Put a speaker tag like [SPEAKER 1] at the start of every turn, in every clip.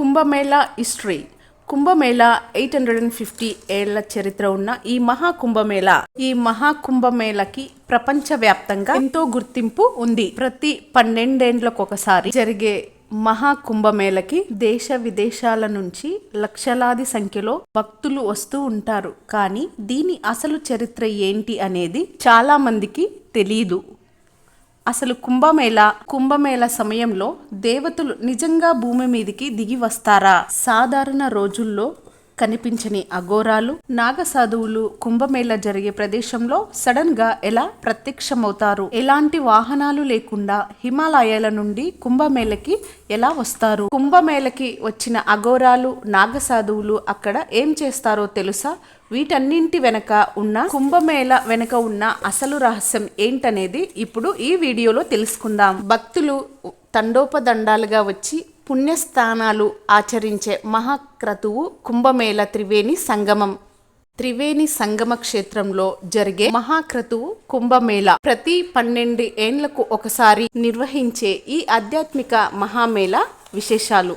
[SPEAKER 1] Kumbh Mela history. Kumbh Mela eight hundred and fifty ఏళ్ళ చరిత్ర ఉన్న ఈ మహాకుంభమేళా. ఈ మహా కుంభమేళకి ప్రపంచవ్యాప్తంగా ఎంతో గుర్తింపు ఉంది. ప్రతి పన్నెండేండ్లకు ఒకసారి జరిగే మహా కుంభమేళకి దేశ విదేశాల నుంచి లక్షలాది సంఖ్యలో భక్తులు వస్తూ ఉంటారు. కానీ దీని అసలు చరిత్ర ఏంటి అనేది చాలా మందికి తెలియదు అసలు కుంభమేళ కుంభమేళ సమయంలో దేవతలు నిజంగా భూమి మీదికి దిగి వస్తారా? సాధారణ రోజుల్లో కనిపించని అఘోరాలు నాగసాధువులు కుంభమేళ జరిగే ప్రదేశంలో సడన్గా ఎలా ప్రత్యక్షమవుతారు? ఎలాంటి వాహనాలు లేకుండా హిమాలయాల నుండి కుంభమేళకి ఎలా వస్తారు? కుంభమేళకి వచ్చిన అఘోరాలు నాగసాధువులు అక్కడ ఏం చేస్తారో తెలుసా? వీటన్నింటి వెనక ఉన్న కుంభమేళ వెనక ఉన్న అసలు రహస్యం ఏంటనేది ఇప్పుడు ఈ వీడియోలో తెలుసుకుందాం. భక్తులు తండోపదండాలుగా వచ్చి పుణ్యస్థానాలు ఆచరించే మహాక్రతువు కుంభమేళ త్రివేణి సంగమం. త్రివేణి సంగమ క్షేత్రంలో జరిగే మహాక్రతువు కుంభమేళ ప్రతి పన్నెండు ఏండ్లకు ఒకసారి నిర్వహించే ఈ ఆధ్యాత్మిక మహామేళ విశేషాలు.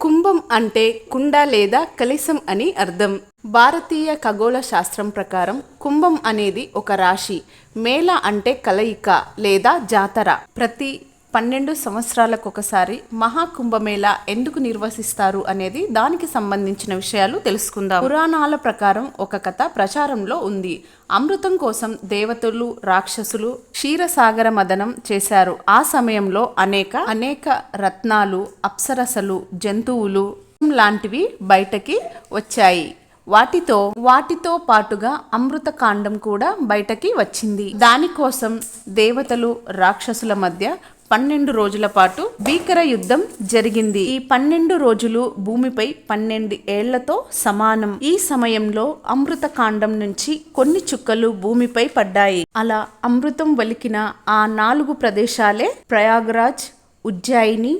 [SPEAKER 1] కుంభం అంటే కుండ లేదా కలిసం అని అర్థం. భారతీయ ఖగోళ శాస్త్రం ప్రకారం కుంభం అనేది ఒక రాశి. మేళ అంటే కలయిక లేదా జాతర. ప్రతి పన్నెండు సంవత్సరాలకు ఒకసారి మహాకుంభమేళ ఎందుకు నిర్వహిస్తారు అనేది దానికి సంబంధించిన విషయాలు తెలుసుకుందాం. పురాణాల ప్రకారం ఒక కథ ప్రచారంలో ఉంది. అమృతం కోసం దేవతలు రాక్షసులు క్షీరసాగర మదనం చేశారు. ఆ సమయంలో అనేక అనేక రత్నాలు అప్సరసలు జంతువులు లాంటివి బయటకి వచ్చాయి. వాటితో వాటితో పాటుగా అమృత కాండం కూడా బయటకి వచ్చింది. దానికోసం దేవతలు రాక్షసుల మధ్య పన్నెండు రోజుల పాటు భీకర యుద్ధం జరిగింది. ఈ పన్నెండు రోజులు భూమిపై పన్నెండు ఏళ్ళతో సమానం. ఈ సమయంలో అమృత కాండం నుంచి కొన్ని చుక్కలు భూమిపై పడ్డాయి. అలా అమృతం వలికిన ఆ నాలుగు ప్రదేశాలే ప్రయాగరాజ్ ఉజ్జయిని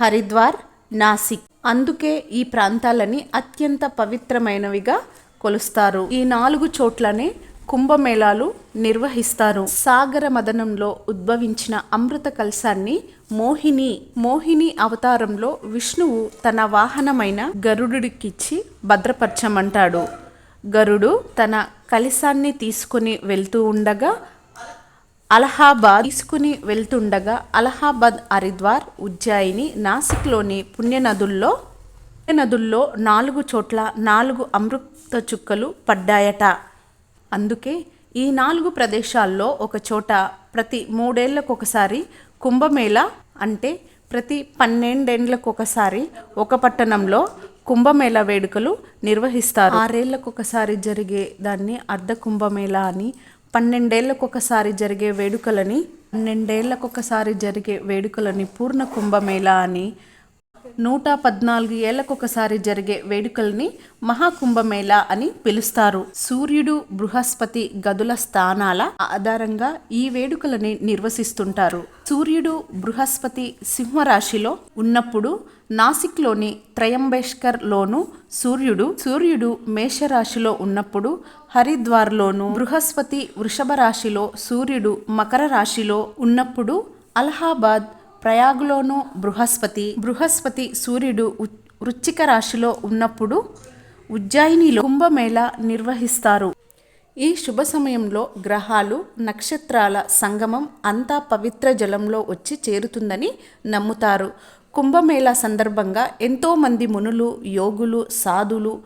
[SPEAKER 1] హరిద్వార్ నాసిక్. అందుకే ఈ ప్రాంతాలని అత్యంత పవిత్రమైనవిగా కొలుస్తారు. ఈ నాలుగు చోట్లనే కుంభమేళాలు నిర్వహిస్తారు. సాగర మదనంలో ఉద్భవించిన అమృత కలశాన్ని మోహిని మోహిని అవతారంలో విష్ణువు తన వాహనమైన గరుడుకిచ్చి భద్రపరచమంటాడు. గరుడు తన కలశాన్ని తీసుకుని వెళ్తూ ఉండగా అలహాబాద్ తీసుకుని వెళ్తుండగా అలహాబాద్ హరిద్వార్ ఉజ్జాయిని నాసిక్లోని పుణ్యనదుల్లో నదుల్లో నాలుగు చోట్ల నాలుగు అమృత చుక్కలు పడ్డాయట. అందుకే ఈ నాలుగు ప్రదేశాల్లో ఒక చోట ప్రతి మూడేళ్ళకు ఒకసారి కుంభమేళ అంటే ప్రతి పన్నెండేండ్లకు ఒకసారి ఒక పట్టణంలో కుంభమేళ వేడుకలు నిర్వహిస్తారు. ఆరేళ్ళకు ఒకసారి జరిగే దాన్ని అర్ధ కుంభమేళ అని పన్నెండేళ్ళకు ఒకసారి జరిగే వేడుకలని పన్నెండేళ్ళకు ఒకసారి జరిగే వేడుకలని పూర్ణ కుంభమేళ అని నూట పద్నాలుగు ఏళ్ళకొకసారి జరిగే వేడుకల్ని మహాకుంభమేళ అని పిలుస్తారు. సూర్యుడు బృహస్పతి గదుల స్థానాల ఆధారంగా ఈ వేడుకలని నిర్వసిస్తుంటారు. సూర్యుడు బృహస్పతి సింహరాశిలో ఉన్నప్పుడు నాసిక్లోని త్రయంబేష్కర్ లోను సూర్యుడు సూర్యుడు మేషరాశిలో ఉన్నప్పుడు హరిద్వార్లోను బృహస్పతి వృషభ రాశిలో సూర్యుడు మకర రాశిలో ఉన్నప్పుడు అలహాబాద్ ప్రయాగ్లోనూ బృహస్పతి బృహస్పతి సూర్యుడు వృచ్చిక రాశిలో ఉన్నప్పుడు ఉజ్జాయినిలో కుంభమేళ నిర్వహిస్తారు. ఈ శుభ సమయంలో గ్రహాలు నక్షత్రాల సంగమం అంతా పవిత్ర జలంలో వచ్చి చేరుతుందని నమ్ముతారు. కుంభమేళ సందర్భంగా ఎంతోమంది మునులు యోగులు సాధులు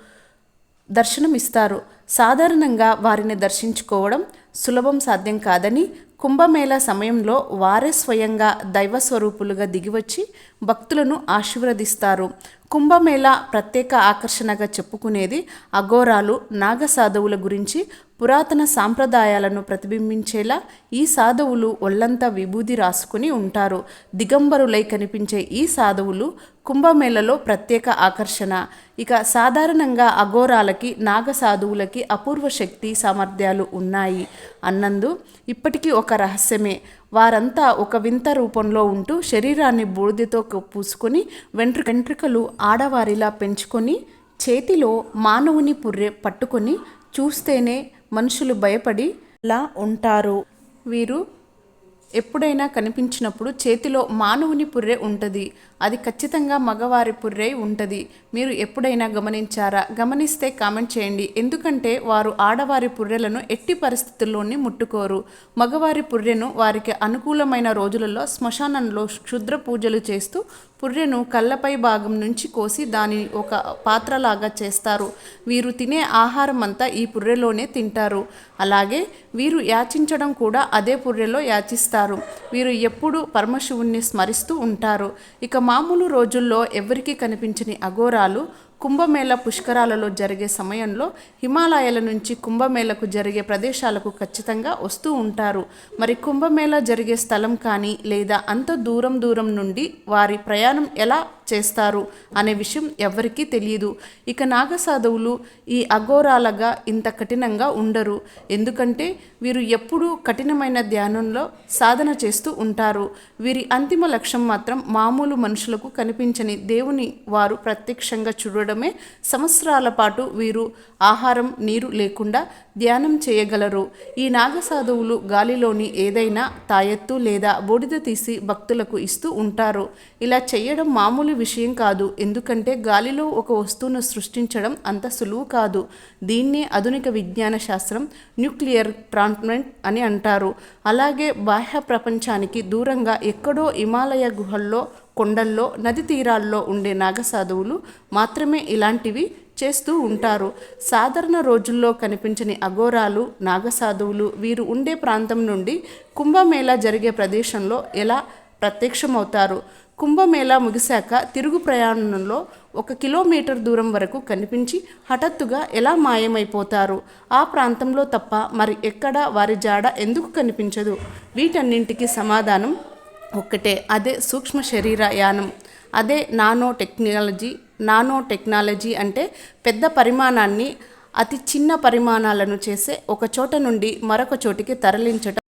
[SPEAKER 1] దర్శనమిస్తారు. సాధారణంగా వారిని దర్శించుకోవడం సులభం సాధ్యం కాదని కుంభమేళ సమయంలో వారే స్వయంగా దైవ స్వరూపులుగా దిగివచ్చి భక్తులను ఆశీర్వదిస్తారు. కుంభమేళ ప్రత్యేక ఆకర్షణగా చెప్పుకునేది అఘోరాలు నాగసాధువుల గురించి పురాతన సాంప్రదాయాలను ప్రతిబింబించేలా ఈ సాధువులు ఒళ్ళంతా విభూది రాసుకుని ఉంటారు. దిగంబరులై కనిపించే ఈ సాధువులు కుంభమేళలో ప్రత్యేక ఆకర్షణ. ఇక సాధారణంగా అఘోరాలకి నాగసాధువులకి అపూర్వ శక్తి సామర్థ్యాలు ఉన్నాయి. అన్నందు ఇప్పటికీ ఒక రహస్యమే. వారంతా ఒక వింత రూపంలో ఉంటూ శరీరాన్ని బూడిదతో పూసుకొని వెంట్రు వెంట్రుకలు ఆడవారిలా పెంచుకొని చేతిలో మానవుని పుర్రె పట్టుకొని చూస్తేనే మనుషులు భయపడి లా ఉంటారు. వీరు ఎప్పుడైనా కనిపించినప్పుడు చేతిలో మానవుని పుర్రె ఉంటుంది. అది ఖచ్చితంగా మగవారి పుర్రె ఉంటుంది. మీరు ఎప్పుడైనా గమనించారా? గమనిస్తే కామెంట్ చేయండి. ఎందుకంటే వారు ఆడవారి పుర్రెలను ఎట్టి పరిస్థితుల్లోని ముట్టుకోరు. మగవారి పుర్రెను వారికి అనుకూలమైన రోజులలో శ్మశానంలో క్షుద్ర పూజలు చేస్తూ పుర్రెను కళ్ళపై భాగం నుంచి కోసి దాని ఒక పాత్రలాగా చేస్తారు. వీరు తినే ఆహారం అంతా ఈ పుర్రెలోనే తింటారు. అలాగే వీరు యాచించడం కూడా అదే పుర్రెలో యాచిస్తారు. వీరు ఎప్పుడు పరమశివుణ్ణి స్మరిస్తూ ఉంటారు. ఇక మామూలు రోజుల్లో ఎవరికీ కనిపించని అఘోరాలు కుంభమేళ పుష్కరాలలో జరిగే సమయంలో హిమాలయాల నుంచి కుంభమేళకు జరిగే ప్రదేశాలకు ఖచ్చితంగా వస్తూ ఉంటారు. మరి కుంభమేళ జరిగే స్థలం కానీ లేదా అంత దూరం దూరం నుండి వారి ప్రయాణం ఎలా చేస్తారు అనే విషయం ఎవ్వరికీ తెలియదు. ఇక నాగసాధువులు ఈ అఘోరాలగా ఇంత కఠినంగా ఉండరు. ఎందుకంటే వీరు ఎప్పుడూ కఠినమైన ధ్యానంలో సాధన చేస్తూ ఉంటారు. వీరి అంతిమ లక్ష్యం మాత్రం మామూలు మనుషులకు కనిపించని దేవుని వారు ప్రత్యక్షంగా చూడడమే. సంవత్సరాల పాటు వీరు ఆహారం నీరు లేకుండా ధ్యానం చేయగలరు. ఈ నాగసాధువులు గాలిలోని ఏదైనా తాయెత్తు లేదా బూడిద తీసి భక్తులకు ఇస్తూ ఉంటారు. ఇలా చేయడం మామూలు విషయం కాదు. ఎందుకంటే గాలిలో ఒక వస్తువును సృష్టించడం అంత సులువు కాదు. దీన్నే ఆధునిక విజ్ఞాన శాస్త్రం న్యూక్లియర్ ట్రాన్స్మెంట్ అని అంటారు. అలాగే బాహ్య ప్రపంచానికి దూరంగా ఎక్కడో హిమాలయ గుహల్లో కొండల్లో నది తీరాల్లో ఉండే నాగసాధువులు మాత్రమే ఇలాంటివి చేస్తూ ఉంటారు. సాధారణ రోజుల్లో కనిపించని అఘోరాలు నాగసాధువులు వీరు ఉండే ప్రాంతం నుండి కుంభమేళా జరిగే ప్రదేశంలో ఎలా ప్రత్యక్షమవుతారు? కుంభమేళా ముగిశాక తిరుగు ప్రయాణంలో ఒక కిలోమీటర్ దూరం వరకు కనిపించి హఠాత్తుగా ఎలా మాయమైపోతారు? ఆ ప్రాంతంలో తప్ప మరి ఎక్కడ వారి జాడ ఎందుకు కనిపించదు? వీటన్నింటికి సమాధానం ఒక్కటే అదే సూక్ష్మ శరీర యానం అదే నానో టెక్నాలజీ నానో టెక్నాలజీ అంటే పెద్ద పరిమాణాన్ని అతి చిన్న పరిమాణాలను చేసే ఒక చోట నుండి మరొక చోటికి తరలించటం.